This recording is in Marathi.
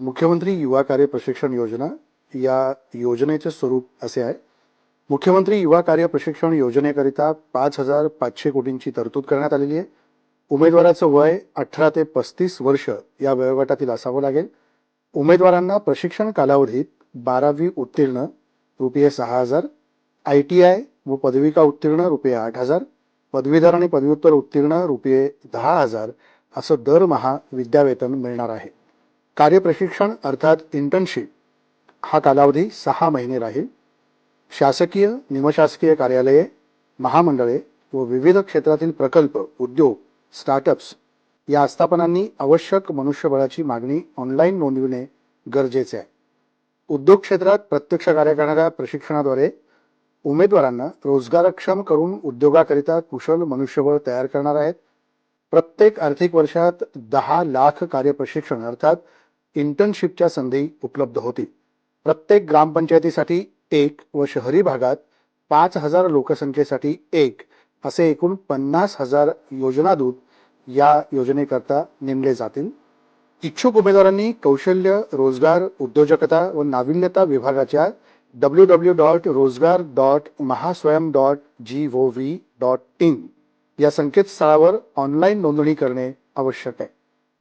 मुख्यमंत्री युवा कार्य प्रशिक्षण योजना या योजनेचे स्वरूप असे आहे. मुख्यमंत्री युवा कार्य प्रशिक्षण योजनेकरिता पाच हजार पाचशे कोटींची तरतूद करण्यात आलेली आहे. उमेदवाराचं वय अठरा ते पस्तीस वर्ष या वयोगटातील असावं लागेल. उमेदवारांना प्रशिक्षण कालावधीत बारावी उत्तीर्ण रुपये सहा हजार आय टी आय व पदविका उत्तीर्ण रुपये आठ हजार पदवीधर आणि पदव्युत्तर उत्तीर्ण रुपये दहा हजार असं दरमहा विद्यावेतन मिळणार आहे. कार्यप्रशिक्षण अर्थात इंटर्नशिप हा कालावधी सहा महिने राहील. शासकीय निमशासकीय कार्यालये महामंडळे व विविध क्षेत्रातील प्रकल्प उद्योग स्टार्टअप्स या आस्थापनांनी आवश्यक मनुष्यबळाची मागणी ऑनलाईन नोंदविणे गरजेचे आहे. उद्योग क्षेत्रात प्रत्यक्ष कार्य करणाऱ्या प्रशिक्षणाद्वारे उमेदवारांना रोजगारक्षम करून उद्योगाकरिता कुशल मनुष्यबळ तयार करणार आहेत. प्रत्येक आर्थिक वर्षात दहा लाख कार्यप्रशिक्षण अर्थात इंटर्नशिपच्या संधी उपलब्ध होतील प्रत्येक ग्रामपंचायतीसाठी एक व शहरी भागात पाच हजार लोकसंख्येसाठी एक असे एकूण पन्नास हजार योजनादूत या योजनेकरता नेमले जातील. इच्छुक उमेदवारांनी कौशल्य रोजगार उद्योजकता व नाविन्यता विभागाच्या W W dot rojgar dot mahaswayam dot G O V dot in या संकेतस्थळावर ऑनलाईन नोंदणी करणे आवश्यक आहे.